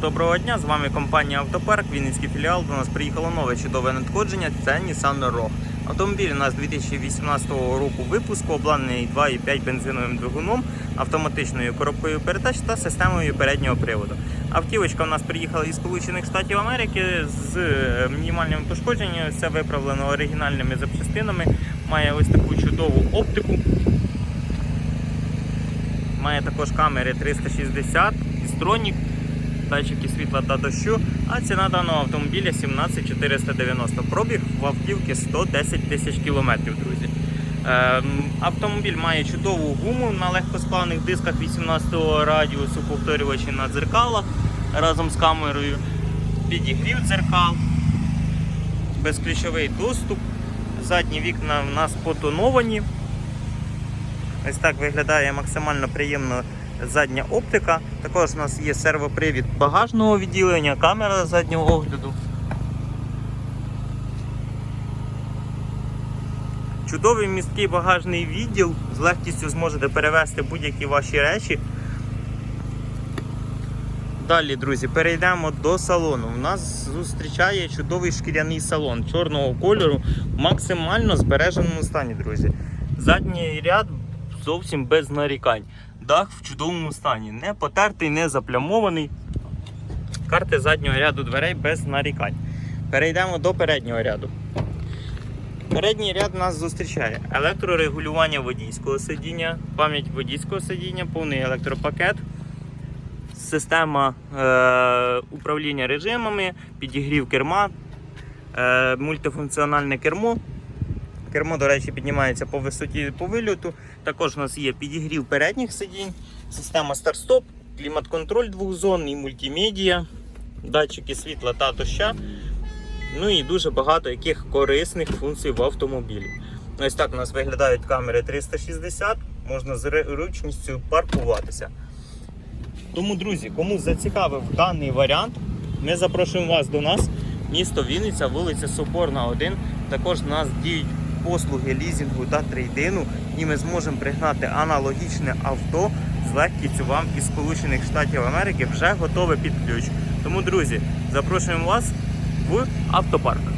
Доброго дня, з вами компанія Автопарк, Вінницький філіал. До нас приїхало нове чудове надходження. Це Nissan Rogue. Автомобіль у нас 2018 року випуску, обладнаний 2,5 бензиновим двигуном, автоматичною коробкою передач та системою переднього приводу. Автівочка у нас приїхала із Сполучених Штатів Америки з е, мінімальними пошкодженнями. Все виправлено оригінальними запчастинами. Має ось таку чудову оптику. Має також камери 360, стронік, датчики світла та дощу. А ціна даного автомобіля 17490. Пробіг в автівки 110 тисяч кілометрів, друзі. Ем, автомобіль має чудову гуму на легкосплавних дисках 18-го радіусу, повторювачі на дзеркалах разом з камерою, підігрів дзеркал, безключовий доступ. Задні вікна в нас потоновані. Ось так виглядає максимально приємно задня оптика. Також у нас є сервопривід багажного відділення, камера заднього огляду. Чудовий місткий багажний відділ. З легкістю зможете перевезти будь-які ваші речі. Далі, друзі, перейдемо до салону. У нас зустрічає чудовий шкіряний салон чорного кольору в максимально збереженому стані, друзі. Задній ряд зовсім без нарікань. Дах в чудовому стані, не потертий, не заплямований. Карти заднього ряду дверей без нарікань. Перейдемо до переднього ряду. Передній ряд нас зустрічає електрорегулювання водійського сидіння, пам'ять водійського сидіння, повний електропакет, система е, управління режимами, підігрів керма, е, мультифункціональне кермо. Кермо, до речі, піднімається по висоті по вильоту. Також у нас є підігрів передніх сидінь, система старт-стоп, клімат-контроль двохзонний, мультимедіа, датчики світла та доща. Ну і дуже багато яких корисних функцій в автомобілі. Ось так у нас виглядають камери 360, можна з ручністю паркуватися. Тому, друзі, кому зацікавив даний варіант, ми запрошуємо вас до нас. Місто Вінниця, вулиця Соборна, 1. Також у нас діють послуги лізінгу та трейдину, і ми зможемо пригнати аналогічне авто з легкістю вам із Сполучених Штатів Америки вже готове під ключ. Тому, друзі, запрошуємо вас в автопарк.